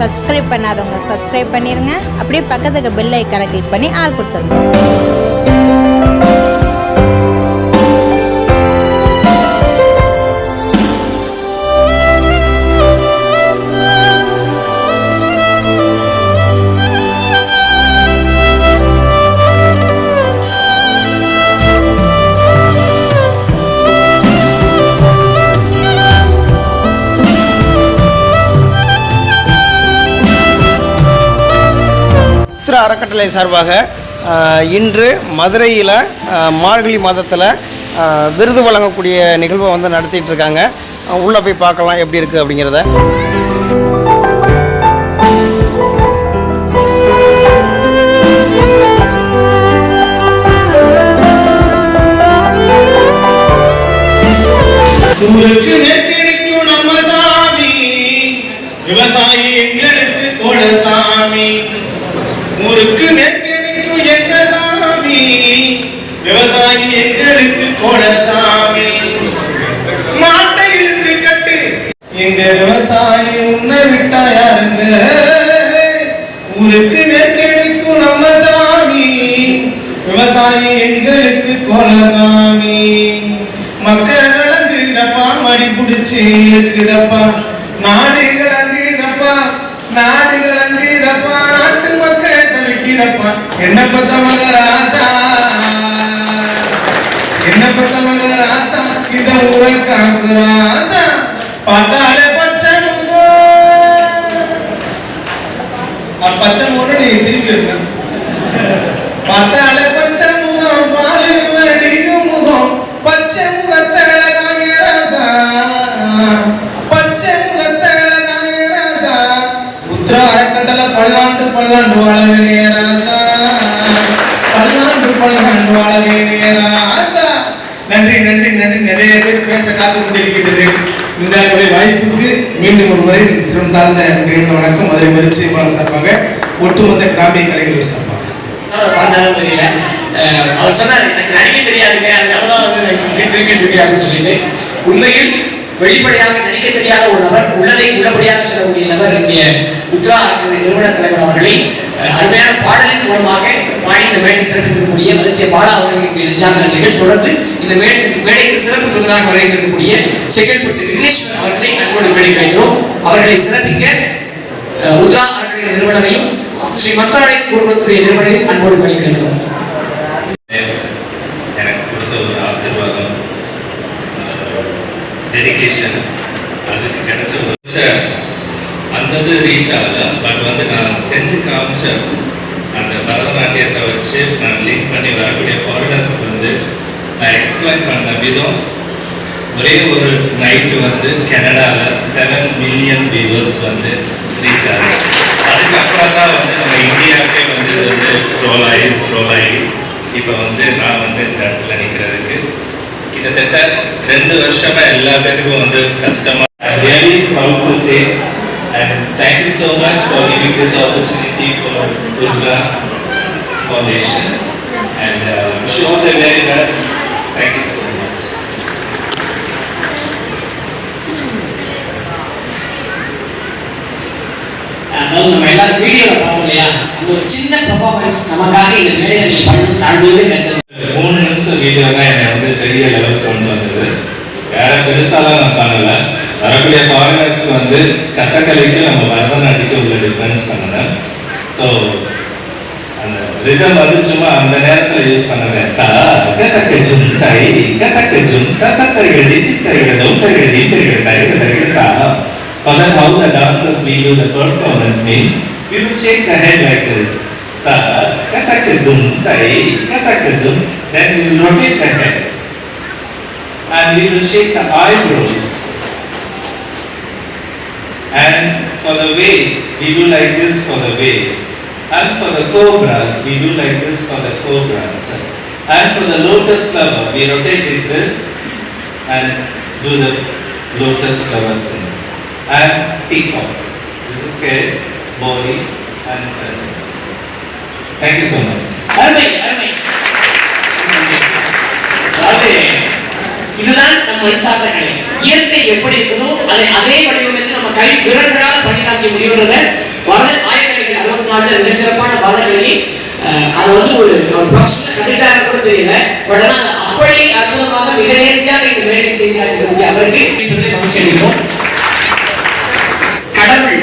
Subscribe பண்ணாதவங்க subscribe பண்ணிடுங்க அப்படியே பக்கத்துக்கு பெல் ஐக்கானை கிளிக் பண்ணி ஆள் கொடுத்துருங்க. சித்ரா அறக்கட்டளை சார்பாக இன்று மதுரையில் மார்கழி மாதத்தில் விருது வழங்கக்கூடிய நிகழ்வை வந்து நடத்திட்டு இருக்காங்க. உள்ளே போய் பார்க்கலாம் எப்படி இருக்குது அப்படிங்கிறத. ஊருக்கு நம்ம சாமி விவசாயி எங்களுக்கு குலசாமி ஊருக்கு நெத்திடிக்கும் எங்க சாமி? விவசாயி எங்களுக்கு குலசாமி மாட்டை இழுத்து கட்டு. எங்க விவசாயி உன்னை விட்டா யாருங்க? ஊருக்கு நெற்கெடுக்கும் நம்ம சாமி. விவசாயி எங்களுக்கு குலசாமி மக்கள் கலங்குதப்பா மடி பிடிச்சி இருக்குதப்பா மக்கள் என்ன பத்த மக ராசா? என்ன பத்த மக ராசா? இந்த ஊரை காக்குராசா பார்த்தாலே பச்சை முகம் பச்சை முகம் நீ திரும்பி இருக்க பார்த்தாலே அறக்கட்டளை பல்லாண்டு பல்லாண்டு வாழ வேண்டிய ராசா. பல்லாண்டு பல்லாண்டு வாழ வேண்டிய ராசா. நன்றி நன்றி நன்றி. நிறைய பேர் பேச காத்து கொண்டிருக்கிறது இந்த வாய்ப்புக்கு மீண்டும் ஒரு முறை சிறம் தாழ்ந்த நிகழ்ந்த வணக்கம். மதுரை மதிச்சு சார்பாக ஒட்டுமொத்த கிராமிய கலைஞர்கள் சார்பாக. தெரியல. அவர் சொன்னார் எனக்கு நடிக்க தெரியாதுங்க. அதனால தான் வந்து திரும்பிட்டு இருக்கேன் அப்படின்னு சொல்லிட்டு. உண்மையில் வெளிப்படையாக நடிக்க தெரியாத ஒரு நபர் உள்ளதை உள்ளபடியாக சொல்லக்கூடிய நபர் இங்கே உத்ரா நிறுவன தலைவர் அவர்களை அருமையான பாடலின் மூலமாக பாடி இந்த மேடைக்கு சிறப்பித்திருக்கக்கூடிய மதிச்சிய பாலா அவர்களுக்கு என்னுடைய நெஞ்சார்ந்த நன்றிகள். தொடர்ந்து இந்த மேடை மேடைக்கு சிறப்பு விருதாக வரவேற்றிருக்கக்கூடிய செங்கல்பட்டு விக்னேஸ்வர் அவர்களை அன்போடு மேடைக்கு வைக்கிறோம் அவர்களை சிறப்பிக்க உத்ரா அவர்களின் நிறுவனரையும் ஸ்ரீ மக்களாடை குடும்பத்துடைய நிறுவனரையும் அன்போடு மேடைக்கு வைக்கிறோம் எனக்கு கொடுத்த ஒரு ஆசீர்வாதம் டெடிகேஷன் அதுக்கு கிடைச்ச ஒரு சார் அந்த இது ரீச் ஆகல பட் வந்து நான் செஞ்சு காமிச்ச அந்த பரதநாட்டியத்தை வச்சு நான் லிங்க் பண்ணி வரக்கூடிய ஃபாரினர்ஸ்க்கு வந்து நான் எக்ஸ்பிளைன் பண்ண விதம் ஒரே ஒரு நைட்டு வந்து கனடாவில் செவன் மில்லியன் வியூவர்ஸ் வந்து ரீச் ஆகுது. அதுக்கப்புறம் தான் வந்து நம்ம இந்தியாவுக்கே வந்து இது வந்து ஸ்ட்ரோல் ஆகி ஸ்ட்ரோல் ஆகி இப்போ வந்து நான் வந்து இந்த இடத்துல நிற்கிறதுக்கு கிட்டத்தட்ட ரெண்டு வருஷமாக எல்லா பேத்துக்கும் வந்து கஷ்டமாக really proud to say and thank you so much for giving this opportunity for Uthra foundation and show the very best thank you so much அதாவது நம்ம எல்லாரும் வீடியோல பார்த்தோம் இல்லையா அந்த ஒரு சின்ன பெர்ஃபார்மன்ஸ் நமக்காக இந்த மேடையில நீ பண்ணி தாழ்மையே கண்டது மூணு நிமிஷம் வீடியோ தான் என்னை வந்து பெரிய லெவலுக்கு கொண்டு வந்தது. வேற பெருசாலாம் நான் பண்ணல. வரக்கூடிய ஃபாரினர்ஸ் வந்து கட்டக்கலைக்கு நம்ம பரதநாட்டியம் உள்ள டிஃபரன்ஸ் பண்ணணும் ஸோ அந்த ரிதம் வந்து சும்மா அந்த நேரத்தில் யூஸ் பண்ணல தா கதக்க ஜும் தை கதக்க ஜும் தத்த தரிகடி தித்தரிகடதும் தரிகடி தரிகட தரிகட தரிகட தா For that how the dancers we do the performance means we will shake the head like this. Ta kataka dum tai kataka dum then we will rotate the head and we will shake the eyebrows And for the waves, we do like this for the waves. And for the cobras, we do like this for the cobras. And for the lotus flower, we rotate it this and do the lotus flower symbol. And peacock. This is head, body and feathers. Thank you so much. Arvai, Arvai. Arvai. இதுதான் நம்ம மனுஷார்ந்த கலை இயற்கை எப்படி இருக்குதோ அதை அதே வடிவமைத்து நம்ம கை விரல்களால் பண்ணி காமிக்க முடியுன்றத பரத ஆயக்கலைகள் அறுபத்தி நாலுல மிகச்சிறப்பான பரதக்கலையை அது அதை வந்து ஒரு ப்ரொஃபஷனல் கத்துட்டாரு கூட தெரியல. பட் ஆனால் அப்படி அற்புதமாக மிக நேர்த்தியாக இந்த மேடையில் செய்கிறார் அவருக்கு மகிழ்ச்சி அளிப்போம் கடவுள்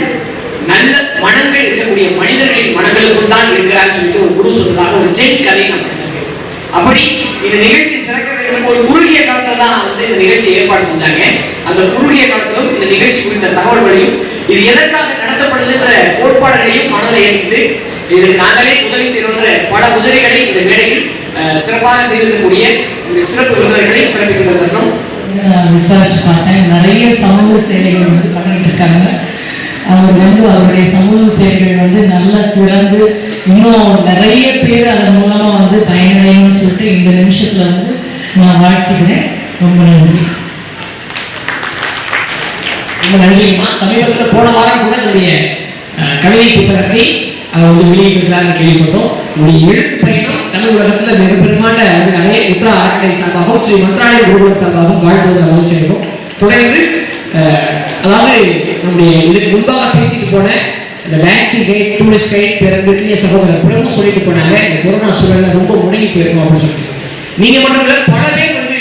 நல்ல மனங்கள் இருக்கக்கூடிய மனிதர்களின் மனங்களுக்கும் தான் இருக்கிறார் சொல்லிட்டு ஒரு குரு சொல்றதாக ஒரு ஜெயின் கதை நான் படிச்சிருக்கேன் அப்படி இந்த நிகழ்ச்சி சிறக்க எனக்கு ஒரு குறுகிய காலத்துல தான் வந்து இந்த நிகழ்ச்சி ஏற்பாடு செஞ்சாங்க. அந்த குறுகிய காலத்திலும் இந்த நிகழ்ச்சி குறித்த தகவல்களையும் இது எதற்காக நடத்தப்படுதுன்ற கோட்பாடுகளையும் மனதில் ஏற்பட்டு இதுக்கு நாங்களே உதவி செய்யணுன்ற பல உதவிகளை இந்த மேடையில் சிறப்பாக செய்திருக்கக்கூடிய இந்த சிறப்பு விருந்தினர்களை சிறப்பிக்கின்ற தருணம் விசாரிச்சு பார்த்தேன். நிறைய சமூக சேவைகள் வந்து பண்ணிட்டு இருக்காங்க. அவர் வந்து அவருடைய சமூக சேவைகள் வந்து நல்லா சிறந்து இன்னும் நிறைய பேர் அதன் மூலமா வந்து பயனடையணும்னு சொல்லிட்டு இந்த நிமிஷத்துல வந்து நான் வாழ்த்துக்கிறேன் ரொம்ப நன்றி. ரொம்ப நன்றிம்மா சமீபத்தில் போன வாரம் கூட என்னுடைய அஹ், கவிதை புத்தகத்தை அவர் வந்து வெளியிட்டிருக்கிறார்னு கேள்விப்பட்டோம். உங்களுடைய எழுத்து பயணம் தமிழ் உலகத்தில் மிக பெருமாண்ட அதனாலே உத்ரா அறக்கட்டளை சார்பாகவும் ஸ்ரீ மந்த்ராலய குருகுலம் சார்பாகவும் வாழ்த்துவதை மகிழ்ச்சி அடைகிறோம் தொடர்ந்து அதாவது நம்முடைய இதுக்கு முன்பாக பேசிட்டு போன இந்த லான்சி கைட் டூரிஸ்ட் கைட் பிறகு சகோதரர் பிரபு சொல்லிட்டு போனாங்க. இந்த கொரோனா சூழலில் ரொம்ப முடங்கி போயிருக்கும் அப்படின்னு சொல்லிட்டு. நீங்க மட்டும் இல்ல பல பேர் வந்து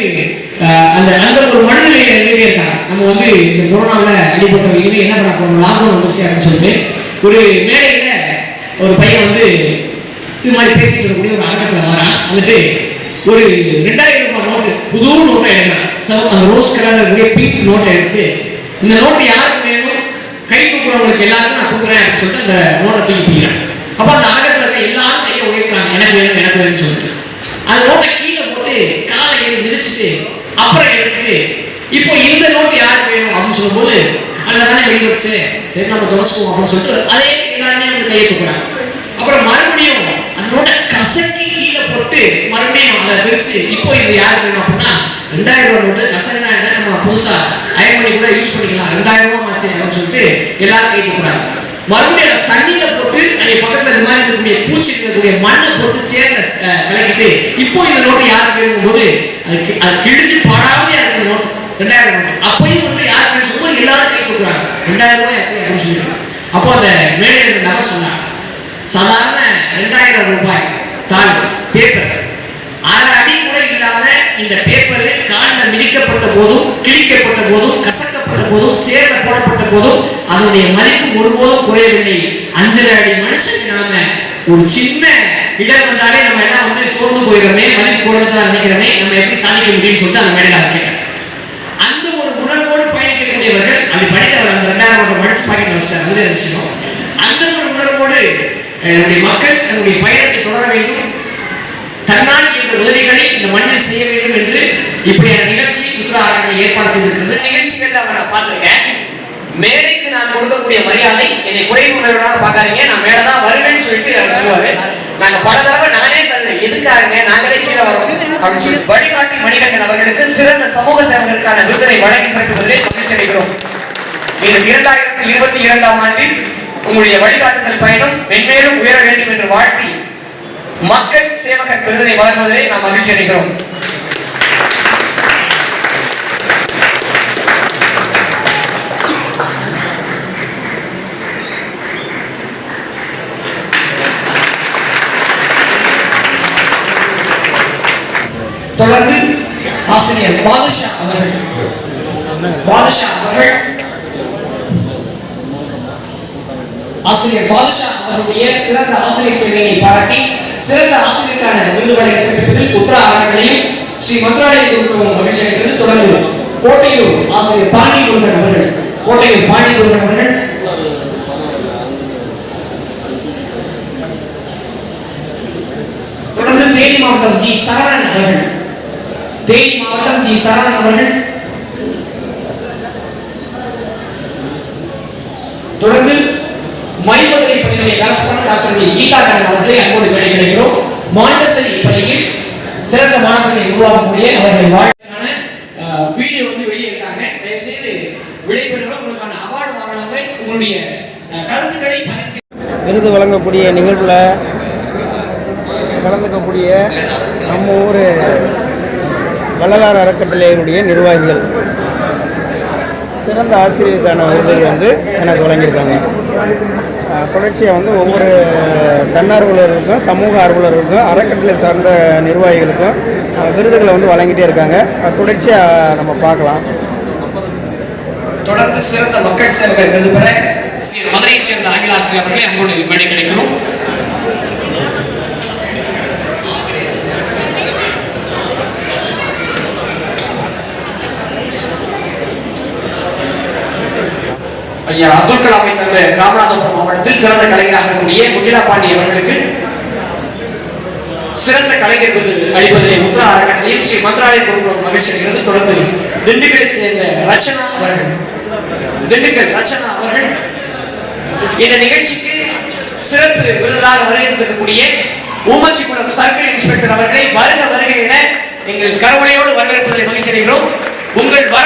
அந்த அந்த ஒரு மனநிலையில இருந்துட்டே இருக்காங்க நம்ம வந்து இந்த கொரோனாவில் அடிபட்ட இனிமே என்ன பண்ண போறோம் லாக்டவுன் வந்துச்சு அப்படின்னு சொல்லிட்டு ஒரு மேடையில ஒரு பையன் வந்து இது மாதிரி பேசிட்டு இருக்கக்கூடிய ஒரு ஆட்டத்தில் வரான். வந்துட்டு ஒரு ரெண்டாயிரம் ரூபாய் நோட்டு புது நோட்டை எடுக்கிறான். ஸோ அந்த ரோஸ் கலர் இருக்கக்கூடிய பிங்க் நோட்டை எடுத்து இந்த நோட்டு யாருக்கு வேணும் கை தூக்குறவங்களுக்கு எல்லாருக்கும் நான் கொடுக்குறேன் அப்படின்னு சொல்லிட்டு அந்த நோட்டை தூக்கி போயிடுறேன் அப்போ அந்த ஆட்டத்தில் இருக்க எல்லாரும் கையை உயர்த்துறாங்க. எனக்கு வேணும் எனக்கு வேணும்னு சொல்லிட்டு. அந்த நோட்டை கீழே போட்டு காலை ஏறி மிதிச்சுட்டு அப்புறம் எடுத்துட்டு இப்போ இந்த நோட்டு யாருக்கு வேணும் அப்படின்னு சொல்லும்போது அதில் தானே வெளியே வச்சு சரி நம்ம தொலைச்சுக்குவோம் அப்படின்னு சொல்லிட்டு அதே எல்லாருமே வந்து கையை தூக்குறாங்க. அப்புறம் மறுபடியும் அந்த நோட்டை கசக்கி கீழே போட்டு மறுபடியும் அதை பிரிச்சு இப்போ இது யாருக்கு வேணும் அப்படின்னா ரெண்டாயிரம் ரூபாய் நோட்டு கசக்கினா என்ன? நம்ம புதுசா அயன் பண்ணி கூட யூஸ் பண்ணிக்கலாம். ரெண்டாயிரம் ரூபாய் ஆச்சு அப்படின்னு சொல்லிட்டு எல்லாரும் கை தூக்குறாங்க. மறுபடியும் தண்ணியில போட்டு அங்கே பக்கத்துல இந்த மாதிரி இருக்கக்கூடிய பூச்சி இருக்கக்கூடிய மண்ணை போட்டு சேர்ந்த கலக்கிட்டு இப்போ இந்த நோட்டு யாருக்கு வேணும் போது அது கி- அது கிழிஞ்சு பாடாவே இருக்கு நோட்டு? ரெண்டாயிரம் நோட்டு. அப்பயும் வந்து யாருக்கு வேணும் சொல்லும்போது எல்லாரும் கை கொடுக்குறாங்க. ரெண்டாயிரம் ரூபாய் ஆச்சு அப்படின்னு சொல்லிட்டு. அப்போ அந்த மேடையில் நபர் சொன்னாங்க சாதாரண ரெண்டாயிரம் ரூபாய் தாள் பேப்பர் அரை அடி கூட இல்லாத இந்த பேப்பர் காலில் மிதிக்கப்பட்ட போதும் கிழிக்கப்பட்ட போதும் கசக்கப்பட்ட போதும் சேர்ல போடப்பட்ட போதும் அதனுடைய மதிப்பு ஒருபோதும் குறையவில்லை. அஞ்சரை அடி மனுஷன் நாம ஒரு சின்ன இடம் வந்தாலே நம்ம என்ன வந்து சோர்ந்து போயிடுறோமே மதிப்பு குறைஞ்சதா நினைக்கிறோமே நம்ம எப்படி சாதிக்க முடியும்னு சொல்லிட்டு அந்த மேடையில் இருக்கேன் அந்த ஒரு உணர்வோடு பயணிக்கக்கூடியவர்கள் அப்படி படித்தவர் அந்த ரெண்டாயிரம் ரூபாய் மனசு பாக்கெட் வச்சிட்டார். அந்த ஒரு உணர்வோடு என்னுடைய நம்முடைய மக்கள் தன்னுடைய பயணத்தை தொடர வேண்டும். தன்னால் இந்த உதவிகளை இந்த மண்ணில் செய்ய வேண்டும் என்று இப்படியான நிகழ்ச்சி உத்தரவாதங்களை ஏற்பாடு செய்திருக்கிறது. நிகழ்ச்சிகள் அவர் நான் பார்த்திருக்கேன். மேடைக்கு நான் கொடுக்கக்கூடிய மரியாதை என்னை குறைவு உணர்வாக பார்க்காதீங்க. நான் மேலே தான் வருவேன்னு சொல்லிட்டு அவர் சொல்லுவாரு. நாங்க பல தடவை நானே தரல எதுக்காக நாங்களே கீழே வரோம் அப்படின்னு சொல்லி வழிகாட்டி மணிகண்டன் அவர்களுக்கு சிறந்த சமூக சேவகருக்கான விருதினை வழங்கி சிறப்பிப்பதிலே மகிழ்ச்சி அடைகிறோம். இந்த இரண்டாயிரத்தி இருபத்தி இரண்டாம் ஆண்டில் உங்களுடைய வழிகாட்டுதல் பயணம் மென்மேலும் உயர வேண்டும் என்று வாழ்த்தி மக்கள் சேவகர் விருதினை வழங்குவதிலே நாம் மகிழ்ச்சி அடைகிறோம். தொடர்ந்து ஆசிரியர் பாதுஷா அவர்கள். பாதுஷா அவர்கள். ஆசிரியர் பாதுஷா அவருடைய சிறந்த ஆசிரியர் சேவையை பாராட்டி சிறந்த ஆசிரியருக்கான விருது வழங்கி சிறப்பிப்பதில் உத்தரா அவர்களையும் ஸ்ரீ மந்திராலய குருக்களும் மகிழ்ச்சி அளித்தது தொடர்ந்து கோட்டையூர் ஆசிரியர் பாண்டி முருகன் அவர்கள் கோட்டையூர் பாண்டி முருகன் அவர்கள். தொடர்ந்து தேனி மாவட்டம் ஜி. சரவணன் அவர்கள். தேனி மாவட்டம் ஜி. சரவணன் அவர்கள். தொடர்ந்து மணிமதுரை பள்ளியினுடைய கரஸ்பாண்ட் டாக்டர் கீதா கரன் அவர்களை அன்போடு மாண்டசரி பள்ளியில் சிறந்த மாணவர்களை உருவாக்கக்கூடிய அவர்களை வாழ்க்கையான வீடியோ வந்து வெளியிட்டாங்க. இருக்காங்க தயவு செய்து விடைபெறுகிறோம். உங்களுக்கான அவார்டு வாங்கினவங்க உங்களுடைய கருத்துக்களை விருது வழங்கக்கூடிய நிகழ்வில் கலந்துக்கக்கூடிய நம்ம ஊர் வள்ளலார் அறக்கட்டளையினுடைய நிர்வாகிகள். சிறந்த ஆசிரியருக்கான விருதுகள் வந்து எனக்கு வழங்கியிருக்காங்க. அஹ், வந்து ஒவ்வொரு தன்னார்வலர்களுக்கும் சமூக ஆர்வலர்களுக்கும் அறக்கட்டளை சார்ந்த நிர்வாகிகளுக்கும் விருதுகளை வந்து வழங்கிட்டே இருக்காங்க. அது தொடர்ச்சியாக நம்ம பார்க்கலாம். தொடர்ந்து சிறந்த மக்கள் சேவை விருது பெற மதுரையைச் சேர்ந்த ஆங்கில ஆசிரியர் அவர்களை அன்போடு வேண்டி கிடைக்கிறோம் ஐயா அப்துல் கலாமை தந்த ராமநாதபுரம் மாவட்டத்தில் சிறந்த கலைஞராக இருக்கக்கூடிய முகிலா பாண்டி அவர்களுக்கு சிறந்த கலைஞர் விருது அளிப்பதிலே முத்ரா அறக்கட்டளையில் ஸ்ரீ மந்திராலய குருகுலம் மகிழ்ச்சி அடைகிறது. தொடர்ந்து திண்டுக்கலை சேர்ந்த ரச்சனா அவர்கள் திண்டுக்கல் ரச்சனா அவர்கள் இந்த நிகழ்ச்சிக்கு சிறப்பு விருதாக வருகின்றிருக்கக்கூடிய ஊமச்சிக்குளம் சர்க்கிள் இன்ஸ்பெக்டர் அவர்களை வருக வருகை என எங்கள் கரவணையோடு வரவேற்பதில் மகிழ்ச்சி அடைகிறோம். உங்கள் வரவை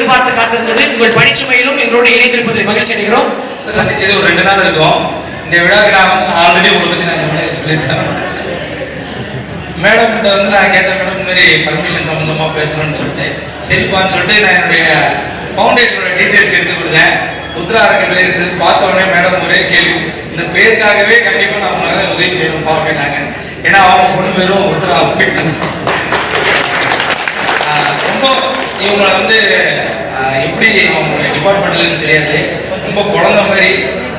எதிர்பார்த்து காத்திருந்தது. உங்கள் பணிச்சுமையிலும் எங்களோடு இணைந்திருப்பதில் மகிழ்ச்சி அடைகிறோம். சந்திச்சது ஒரு ரெண்டு நாள் இருக்கும். இந்த விழாவுக்கு நான் ஆல்ரெடி உங்களை பற்றி நான் முன்னாடி சொல்லிட்டேன். மேடம் கிட்ட வந்து நான் கேட்டேன் மேடம் இந்த மாதிரி பர்மிஷன் சம்மந்தமா பேசணும்னு சொல்லிட்டு. சரிப்பான்னு சொல்லிட்டு நான் என்னுடைய ஃபவுண்டேஷனோட டீட்டெயில்ஸ் எடுத்து கொடுத்தேன். உத்தரா அறக்கட்டளை இருந்தது பார்த்த உடனே மேடம் ஒரே கேள்வி. இந்த பேருக்காகவே கண்டிப்பா நான் உங்களால் உதவி செய்யணும் பார்க்கட்டாங்க. ஏன்னா அவங்க பொண்ணு பேரும் உத்தரா போயிட்டாங்க இவங்களை வந்து எப்படி அவங்க டிபார்ட்மெண்ட்லன்னு தெரியாது. ரொம்ப குழந்தை மாதிரி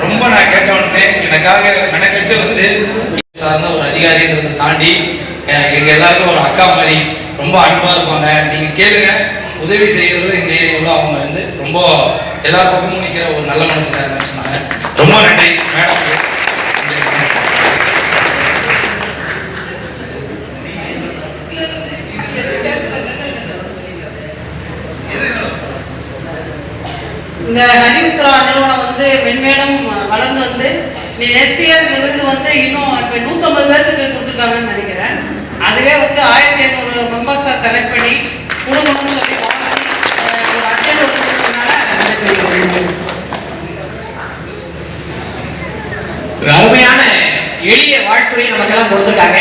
ரொம்ப நான் கேட்ட உடனே எனக்காக மெனக்கெட்டு வந்து சார்ந்த ஒரு அதிகாரின்றதை தாண்டி எங்கள் எங்க எல்லாருக்கும் ஒரு அக்கா மாதிரி ரொம்ப அன்பா இருப்பாங்க. நீங்க கேளுங்க உதவி செய்கிறது இந்த ஏரியாவில் அவங்க வந்து ரொம்ப எல்லா பக்கமும் நிற்கிற ஒரு நல்ல மனுஷனாக சொன்னாங்க ரொம்ப நன்றி மேடம். இந்த ஹரிமித்ரா நிறுவனம் வந்து மென்மேலும் வளர்ந்து வந்து நீ நெக்ஸ்ட் இயர் இந்த விருது வந்து இன்னும் இப்போ நூற்றம்பது பேர்த்துக்கு கொடுத்துருக்காங்கன்னு நினைக்கிறேன். அதுவே வந்து ஆயிரத்தி ஐநூறு மெம்பர்ஸாக செலக்ட் பண்ணி கொடுக்கணும்னு சொல்லி வாங்கி ஒரு அர்ஜென்ட் ஒரு அருமையான எளிய வாழ்த்துறை நமக்கெல்லாம் கொடுத்துருக்காங்க.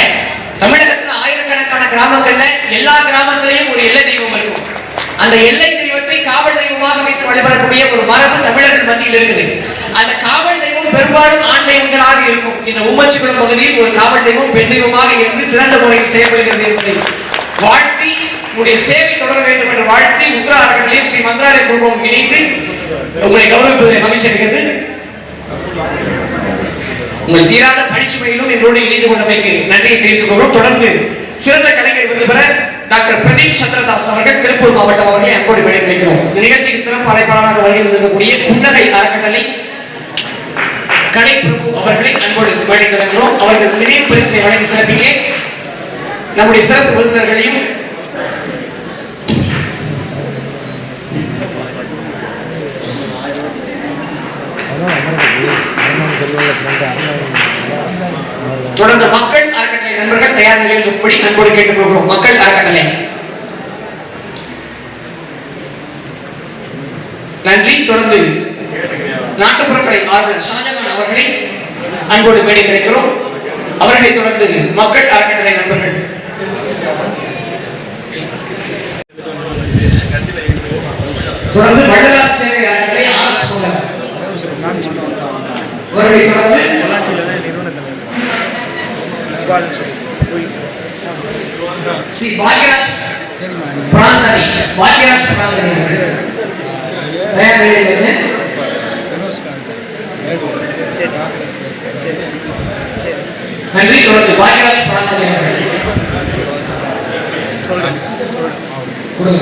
தமிழகத்துல ஆயிரக்கணக்கான கிராமங்கள்ல எல்லா கிராமத்திலையும் ஒரு எல்லை தெய்வம் இருக்கும். அந்த எல்லை தெய்வத்தை காவல் தெய்வமாக வைத்து வழிபடக்கூடிய ஒரு மரபு தமிழர்கள் மத்தியில் இருக்குது. அந்த காவல் தெய்வம் பெரும்பாலும் ஆண் தெய்வங்களாக இருக்கும். இந்த உம்மச்சிக்குளம் பகுதியில் ஒரு காவல் தெய்வம் பெண் தெய்வமாக இருந்து சிறந்த முறையில் செயல்படுகிறது என்பதை. வாழ்த்தி உங்களுடைய சேவை தொடர வேண்டும் என்று வாழ்த்தி உத்ரா அறக்கட்டளையும் ஸ்ரீ மந்திராலய குழுவும் இணைந்து உங்களை கௌரவிப்பதில் மகிழ்ச்சி அடைகிறது. உங்கள் தீராத பணிச்சுமையிலும் எங்களோடு இணைந்து கொண்டமைக்கு நன்றியை தெரிவித்துக் கொள்வோம் தொடர்ந்து சிறந்த கலைஞர் விருது பெற டாக்டர் பிரதீப் சந்திரதாஸ் அவர்கள் திருப்பூர் மாவட்டம் அவர்களை அன்போடு விட நினைக்கிறோம் இந்த நிகழ்ச்சிக்கு சிறப்பு அழைப்பாளராக வருகிறது புன்னகை அறக்கட்டளை கடை பிரபு அவர்களை அன்போடு வழி நடக்கிறோம் அவர்கள் நினைவு பரிசனை வழங்கி சிறப்பிக்க நம்முடைய சிறப்பு விருந்தினர்களையும் தொடர்ந்து மக்கள் அறக்கட்டளை நண்பர்கள் தயார் நிலையில் இருக்கும்படி அன்போடு கேட்டுக்கொள்கிறோம். மக்கள் அறக்கட்டளை. நன்றி. தொடர்ந்து நாட்டுப்புறக்கலை ஆர்வலர் ஷாஜகான் அவர்களை அன்போடு மேடை கிடைக்கிறோம். அவர்களை தொடர்ந்து மக்கள் அறக்கட்டளை நண்பர்கள். தொடர்ந்து வள்ளலார் சேவை அறக்கட்டளை ஆர். சோழர் அவர்களை தொடர்ந்து ஸ்ரீ பாக்யராஜ் பிராந்தரி பாக்யராஜ் பிராந்தரி அவர்கள் நன்றி தொடர்ந்து பாக்யராஜ் பிராந்தரி அவர்கள் கொடுங்க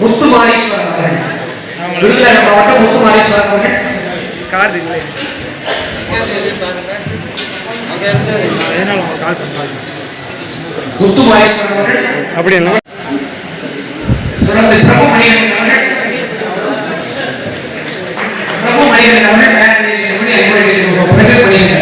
முத்து மாரீஸ்வரன் அவர்கள் விருதுநகர் மாவட்டம் முத்து மாரீஸ்வரன் அவர்கள் கார்டு இல்லை பாருங்க. முத்து மாரீஸ்வரன் அவர்கள். அப்படி தொடர்ந்து பிரபு பிரபு. பிரபு பிரபு மணிகண்டன் நீங்க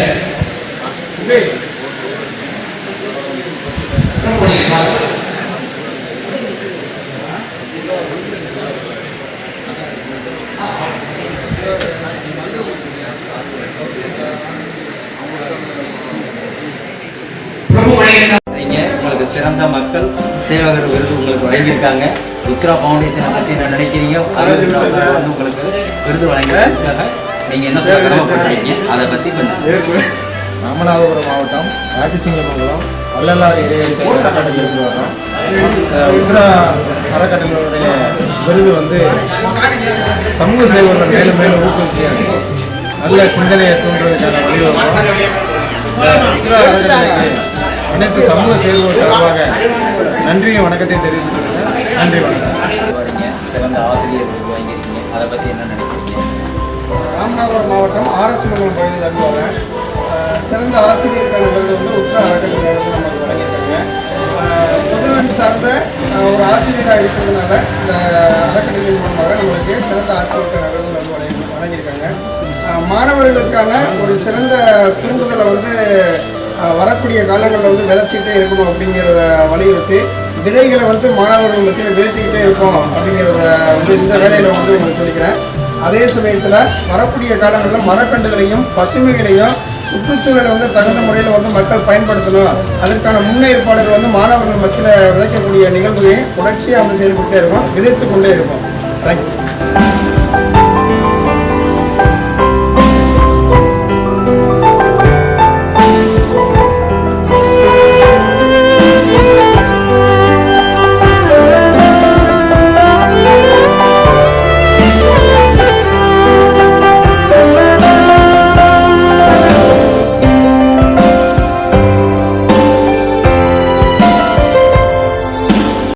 உங்களுக்கு சிறந்த மக்கள் சேவகர் விருது உங்களுக்கு வழங்கியிருக்காங்க. விக்ரா ஃபவுண்டேஷனை பற்றி என்ன நினைக்கிறீங்க? வந்து உங்களுக்கு விருது வழங்கியதுக்காக நீங்கள் என்ன கடமைப்பட்டிருக்கீங்க? அதை பற்றி கொஞ்சம் ராமநாதபுரம் மாவட்டம் ராஜசிங்கமங்கலம் வள்ளலார் இடைவெளி அறக்கட்டளையிலிருந்து வரோம் இந்த உத்ரா அறக்கட்டளையுடைய விருது வந்து சமூக சேவர்கள் மேலும் மேலும் ஊக்குவிச்சு நல்ல சிந்தனையை தூண்டுவதற்கான வழிவகுக்கும். அனைத்து சமூக சேவர்கள் சார்பாக நன்றியும் வணக்கத்தையும் தெரிவித்துக் கொள்கிறேன். நன்றி வணக்கம். சிறந்த ஆசிரியர் விருது வாங்கியிருக்கீங்க அதை பற்றி என்ன நினைக்கிறீங்க? ராமநாதபுரம் மாவட்டம் ஆர்எஸ் மங்கலம் பகுதியில் இருந்து வரேன் அஹ் சிறந்த ஆசிரியருக்கான விருது வந்து உத்தர அறக்கட்டளை வந்து நமக்கு வழங்கியிருக்காங்க. முதல்வன் சார்ந்த ஒரு ஆசிரியராக இருக்கிறதுனால இந்த அறக்கட்டளையின் மூலமாக நம்மளுக்கு சிறந்த ஆசிரியருக்கான மாணவர்களுக்கான ஒரு சிறந்த தூண்டுதலை வந்து வரக்கூடிய காலங்களில் வந்து விதைச்சிக்கிட்டே இருக்கணும் அப்படிங்கிறத வலியுறுத்தி விதைகளை வந்து மாணவர்கள் மத்தியில் விதைத்துக்கிட்டே இருக்கோம் அப்படிங்கிறத வந்து இந்த வேலையில் வந்து உங்களுக்கு சொல்லிக்கிறேன். அதே சமயத்தில் வரக்கூடிய காலங்களில் மரக்கன்றுகளையும் பசுமைகளையும் சுற்றுச்சூழலை வந்து தகுந்த முறையில் வந்து மக்கள் பயன்படுத்தணும். அதற்கான முன்னேற்பாடுகள் வந்து மாணவர்கள் மத்தியில் விதைக்கக்கூடிய நிகழ்வுகளையும் தொடர்ச்சியாக வந்து செயல்பட்டே இருக்கும் விதைத்து கொண்டே இருக்கும். தேங்க்யூ